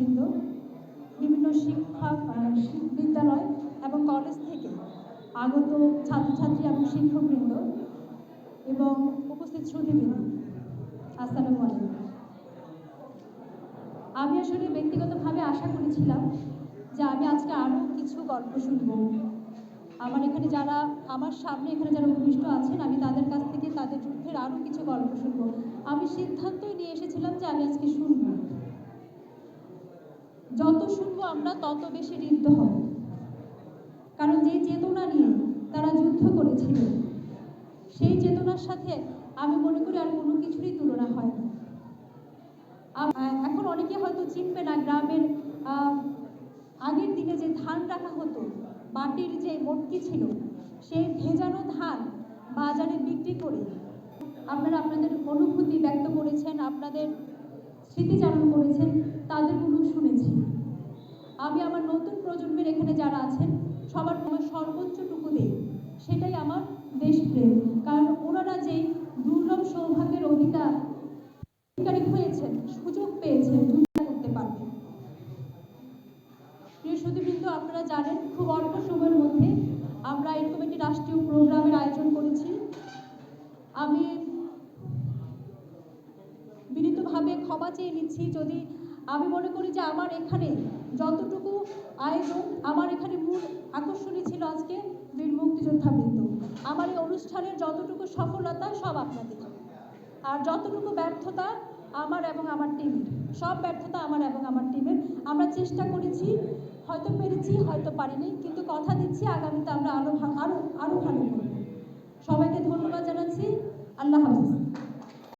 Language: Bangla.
নেতৃবৃন্দ বিভিন্ন শিক্ষক বিদ্যালয় এবং কলেজ থেকে আগত ছাত্রছাত্রী এবং শিক্ষকবৃন্দ এবং উপস্থিত শ্রুতিবৃন্দ আসসালামু আলাইকুম। আমি আসলে ব্যক্তিগতভাবে আশা করেছিলাম যে আমি আজকে আরও কিছু গল্প শুনব। আমার এখানে যারা, আমার সামনে এখানে যারা উপবিষ্ট আছেন, আমি তাদের কাছ থেকে তাদের যুদ্ধের আরও কিছু গল্প শুনব। আমি সিদ্ধান্তই নিয়ে এসেছিলাম যে আমি আজকে শুনব। আমরা তত বেশি ঋদ্ধ হব। কারণ যে চেতনা নিয়ে তারা যুদ্ধ করেছিল, সেই চেতনার সাথে আমি মনে করি আর কোনো কিছুরই তুলনা হয় না। এখন অনেকে হয়তো চিনবে না, গ্রামের আগের দিনে যে ধান রাখা হতো, মাটির যে মটকি ছিল, সেই ভেজানো ধান বাজারে বিক্রি করে আপনারা আপনাদের অনুভূতি ব্যক্ত করেছেন, আপনাদের স্মৃতিচারণ করেছেন, তাদের তাদেরগুলো শুনেছি আমি আমার নতুন প্রজন্মের এখানে যারা আছেন, সবার আমার সর্বোচ্চটুকু দেই সেটাই আমার দেশপ্রেম কারণ ওনারা যেই দুর্লভ সৌভাগ্যের অধিকার অধিকারী হয়েছেন, সুযোগ পেয়েছেন করতে পারবেন। প্রিয় সুধীবৃন্দ, আপনারা জানেন, খুব অল্প সময়ের মধ্যে আমরা এরকম একটি রাষ্ট্রীয় প্রোগ্রামের আয়োজন করেছি। আমি বিনীতভাবে ক্ষমা চেয়ে নিচ্ছি। যদি আমি মনে করি যে আমার এখানে যতটুকু আয়োজন আমার এখানে মূল আকর্ষণই ছিল আজকে বীর মুক্তিযোদ্ধাবৃন্দ আমার এই অনুষ্ঠানের যতটুকু সফলতা, সব আপনাদের। আর যতটুকু ব্যর্থতা আমার এবং আমার টিমের, সব ব্যর্থতা আমার এবং আমার টিমের। আমরা চেষ্টা করেছি, হয়তো পেরেছি, হয়তো পারিনি, কিন্তু কথা দিচ্ছি, আগামীতে আমরা আরও আরও আরও ভালো করব। সবাইকে ধন্যবাদ জানাচ্ছি। আল্লাহ হাফিজ।